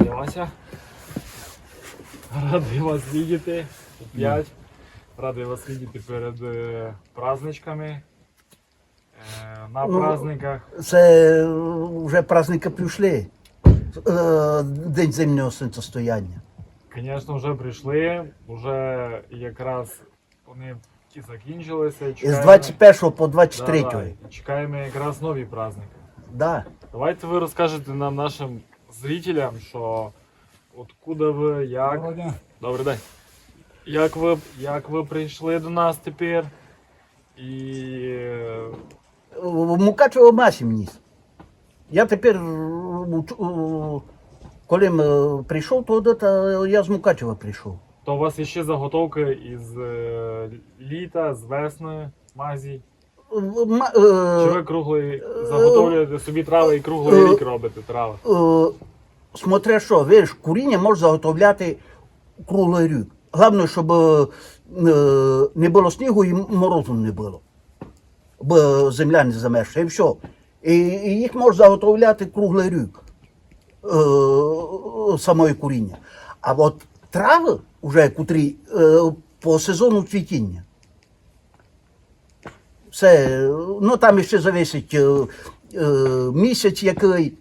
Вася. Радий вас видіти. П'ять. Радий вас видіти перед е, праздничками. Е, на Ну, праздниках. Це вже праздники прийшли. Е, День зимнього сонцестояння. Звісно, вже прийшли, вже якраз вони ті закінчилися. і З чекаємо- 21 по 23. Да, да, і чекаємо якраз нові праздники. Да. Давайте ви розкажете нам, нашим зрителям, що откуда ви, як. Доброго дня. Добрий день. Як ви, як ви прийшли до нас тепер? І е, В Мукачево масі вніс. Я тепер, у- у- коли прийшов туди, то я з Мукачева прийшов. то у вас є ще заготовки із е, літа, з весни, мазі. Ма- Чи е, ви круглий заготовлюєте собі трави і круглий рік робите трави? е, Смотря що, видиш, куріння може заготовляти круглий рік. Головне, щоб е, е, не було снігу і морозу не було. Бо земля не замерзла, і все. І, їх може заготовляти круглий рік. Е, самої куріння. А от трави, вже котрі е, по сезону цвітіння. Все, ну там ще зависить е, е, місяць який.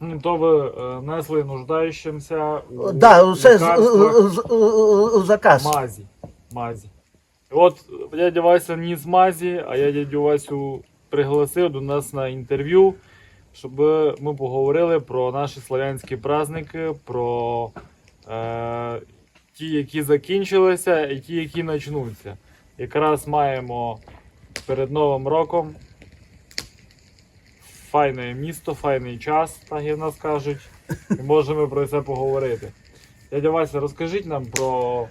Ну, То ви е, несли нуждаючимся у Да, все заказ. Мазі. Мазі. От дядя Вася ніс мазі, а я дядю Васю пригласив до нас на інтерв'ю, щоб ми поговорили про наші славянські праздники, про е, ті, які закінчилися, і ті, які почнуться. Якраз маємо перед Новим роком файне місто, файний час, так і в нас кажуть. І можемо про це поговорити. Дядя Вася, розкажіть нам про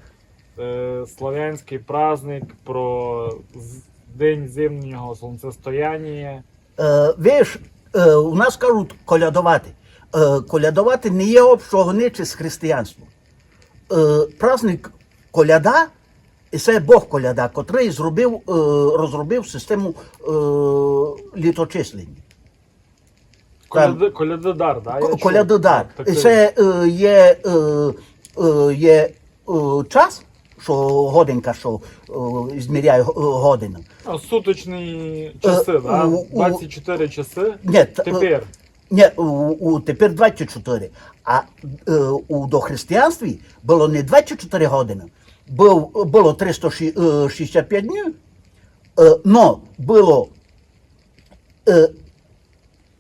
е, славянський праздник, про День зимнього сонцестояння. Е, Виш, е, у нас кажуть колядувати. Е, Колядувати не є общогониче з християнством. Е, Праздник коляда, і це Бог коляда, котрий зробив, е, розробив систему е, літочислення. Коляд... Колядодар, да? я Колядодар. Так, І так, це е, є, є час, що годинка, що зміряє годину. А, суточні часи, да? у- у- 24 часи. Ні, Тепер. Ні, у, у, тепер 24. А у дохристиянстві було не 24 години, був, було 365 днів, но було е,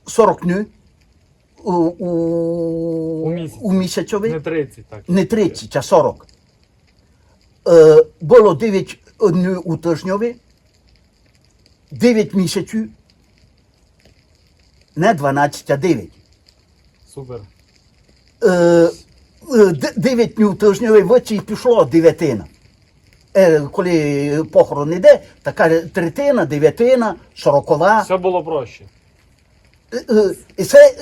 40 днів у, у, У місяць. місяцьові. Не 30, так. Не 30, а 40. Е, було 9 днів у тижньові, 9 місяців, не 12, а 9. Супер. Е, 9 днів тижньові в оці пішло дев'ятина. Е, коли похорон іде, така третина, дев'ятина, сорокова. Все було проще. Е, І це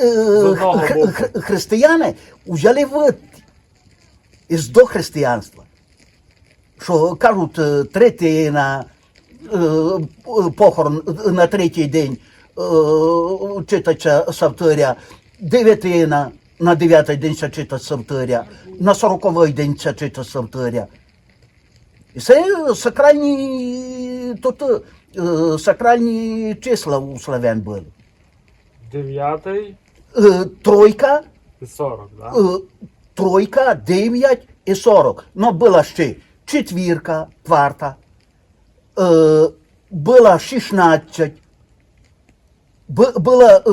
християни взяли вид із дохристиянства. Що кажуть, третина, похорон на третій день е, читаться дев'ятина, на дев'ятий день ще читать Савтиря, на сороковий день ще читать Савтиря. І це сакральні, тут, е, сакральні числа у славян були. 9 Е, тройка, і 40, да? е, тройка, 9 і 40. Ну, була ще четвірка, кварта, е, була 16, бу- була, е,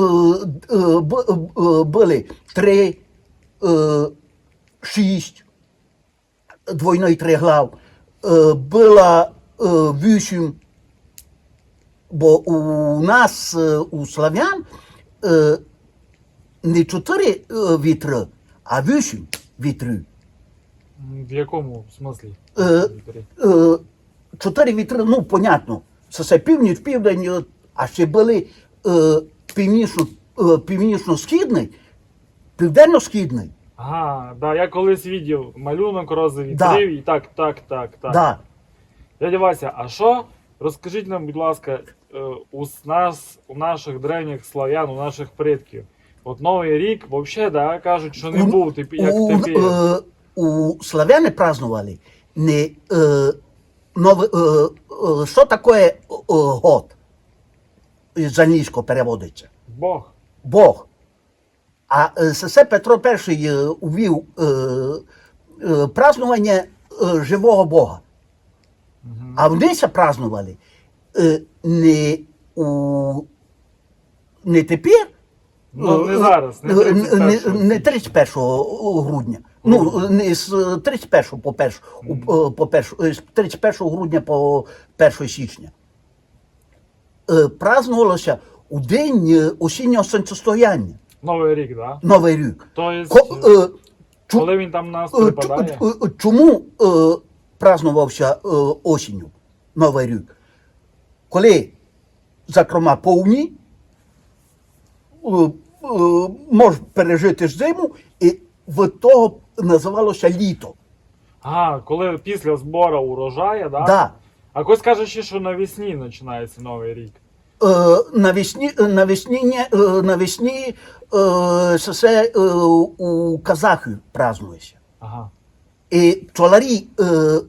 е, е, були 3, 6, двойний триглав, е, була е, 8, бо у нас, у славян, не чотири вітри, а вісім вітрів. В якому смислі? Чотири вітри, ну, понятно, це все північ, південь, а ще були північно, е, північно-східний, південно-східний. Ага, да, я колись видів малюнок рози Да. вітрів і так, так, так, так. Да. Дядя Вася, а що? Розкажіть нам, будь ласка, е, у с- нас, у наших древніх слав'ян, у наших предків, От Новий рік, взагалі, да, кажуть, що не У- був тип, як у, тепер. е, у славяни праздновали не е, нове, е, е, що таке е, год? З англійського переводиться. Бог. Бог. А е, це Петро І е, увів е, е, празднування е, живого Бога. Мгм. А вони це празднували е, не, у, не тепер, Ну, не зараз, не не, 31 не, не 31 грудня. Ну, не з 31 по 1, по 1, з 31 грудня по 1 січня. Е, Празднувалося у день е, осіннього сонцестояння, Новий рік, да? Новий рік. Тобто, коли він там нас припадає? чому празднувався осінню Новий рік? Коли, зокрема, повні, е, е, пережити зиму, і в того називалося літо. Ага, коли після збору урожаю, да? Да. А хтось каже ще, що навесні починається новий рік. Е, навесні, е, навесні, е, навесні це все у казахів празднується. Ага. І е,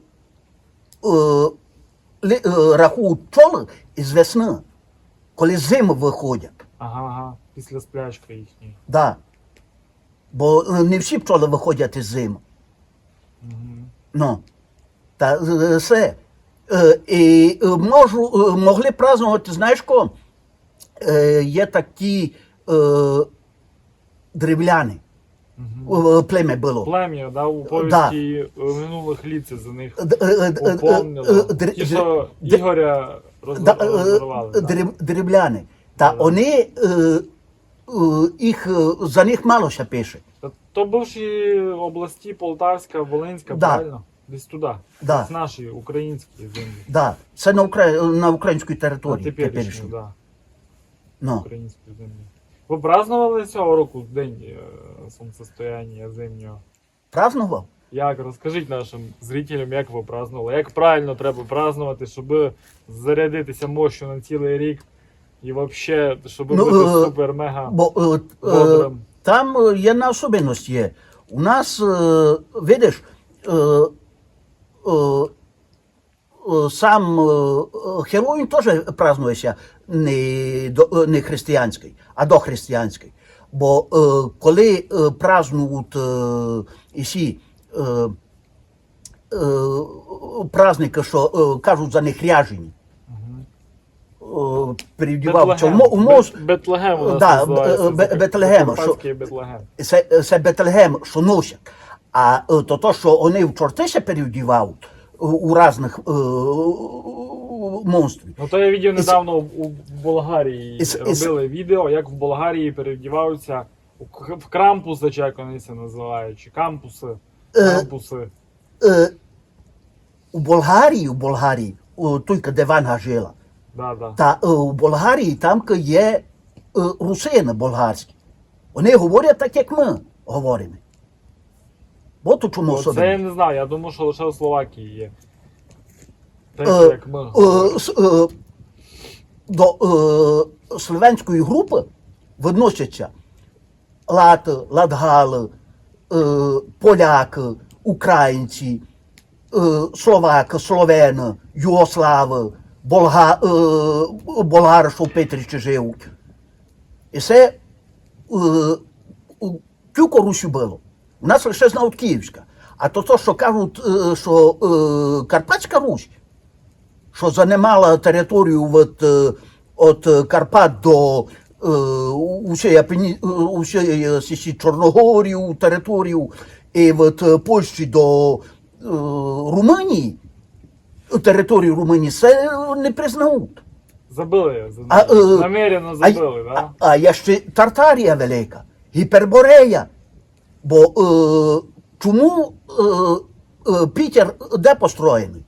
рахують пчоли із весни, коли зими виходять. Ага, ага. Після сплячки їхньої. Да. Бо не всі пчоли виходять із зими. Угу. Ну, та все. Е, І е, можу, е, могли празднувати, знаєш кого? Є такі е, древляни. Угу. Плем'я було. Плем'я, да, у повісті е, минулих літ це за них Д- упомнило. др- Ті, що д- Ігоря Да, е, дріб- дрібляни. Та Да-да. вони їх, за них мало ще пише. То бувші області Полтавська, Волинська, Да. правильно? Десь туди. Да. Десь наші українські землі. Да. Це на, Укра... на українській території. теперішні, теперішній. да. Ну. Українські землі. Ви празднували цього року день е, сонцестояння зимнього? Празнував? Як розкажіть нашим зрителям, як ви празднували, як правильно треба празднувати, щоб зарядитися мощю на цілий рік і взагалі, щоб Ну, бути е, супер мега Бо е, е, бодрим. там е, є на особливість є. У нас, е, видиш, е, сам е, е, теж празднується не, до, е, не християнський, а дохристиянський. Бо е, коли е, празднують е, ісі, е, е, праздники, що е, кажуть за них ряжені, е, в, Бетлегем. мос, Бетлегем Да, Бетлегем, це, це Бетельгем, що носять. А е, то, то, що вони в чорти ще переодівають е, у різних е, монстрів. Ну то я відео недавно у у Болгарії Із- із- робили відео, як в Болгарії переодіваються у к- в крампуси, чи як вони це називають, чи кампуси, Е, кампуси. Е, у Болгарії, у Болгарії, о, тільки де Ванга жила, Да, да. та е, у Болгарії там є е, русини болгарські. Вони говорять так, як ми говоримо. От у чому О, Це я особливість. не знаю, я думаю, що лише у Словакії є. Так Е, як ми. Е, с- е, До е, словенської групи відносяться лати, латгали, е, поляки, українці, е, словаки, словени, югослави, болга, е, болгари, що в Петричі живуть. І це е, тільки Русі було. У нас лише знають Київська. А то, то що кажуть, е, що е, Карпатська Русь, що займала територію від, від е, Карпат до усієї, усієї Чорногорію, територію, і від Польщі до Румунії, територію Румунії, це не признають. Забили, А, намірено забили, а, да? а є ще Тартарія велика, Гіперборея. Бо е, чому е, е, Пітер де построєний?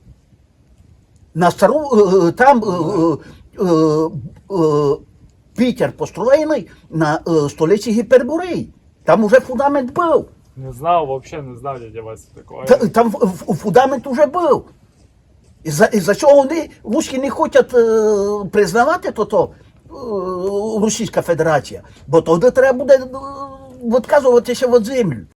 На стару, е, е, там е, е, е, Пітер построєний на е, столиці Гіпербореї. Там уже фундамент був. Не знав, взагалі не знав дядя Вася такого. Та- Там ф- ф- фундамент уже був. І за, і за чого вони русські не хочуть е, признавати то, то Російська Федерація. Бо тоді треба буде е, відказуватися вот землі.